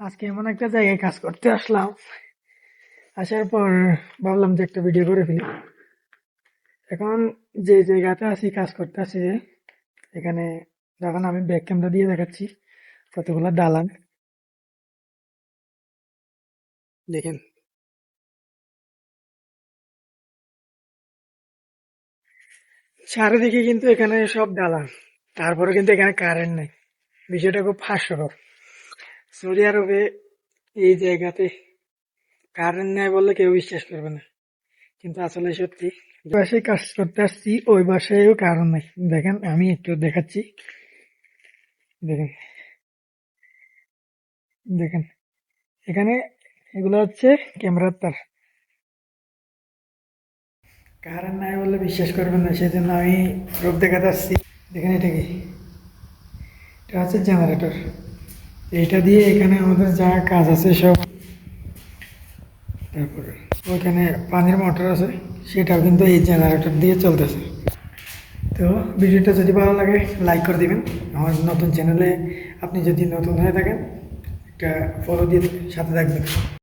আজকে এমন একটা জায়গায় কাজ করতে আসলাম। আসার পর ভাবলাম যে একটা ভিডিও করে ফেলি। এখন যে জায়গাতে আছি, কাজ করতে আছি যে, এখানে যখন আমি ব্যাক ক্যামেরা দিয়ে দেখাচ্ছি, কতগুলো দালান। দেখেন। চারিদিকে কিন্তু এখানে সব দালান। তারপরে কিন্তু এখানে কারেন্ট নেই। বিষয়টা খুব হাস্যকর। সৌদি আরবে এই জায়গাতে কারেন্ট নেই বললে কেউ বিশ্বাস করবে না। কিন্তু আসলে সত্যি বাসায় কাজ করতে আসছি, ওই বাসায়ও কারণ নেই। দেখেন, আমি একটু দেখাচ্ছি। দেখেন। দেখেন, এখানে এগুলো হচ্ছে ক্যামেরার তার। কারেন্ট নাই বললে বিশ্বাস করবেন না, সেজন্য আমি রূপ দেখাতে আসছি। দেখেন এটা কি? এটা হচ্ছে জেনারেটর এইটা দিয়ে এখানে আমাদের যা কাজ আছে সব তারপরে ওইখানে পানির মোটর আছে, সেটাও কিন্তু এই জেনারেটর দিয়ে চলতেছে। তো ভিডিওটা যদি ভালো লাগে লাইক করে দিবেন। আমার নতুন চ্যানেলে আপনি যদি নতুন হয়ে থাকেন, একটা ফলো দিয়ে সাথে থাকবেন।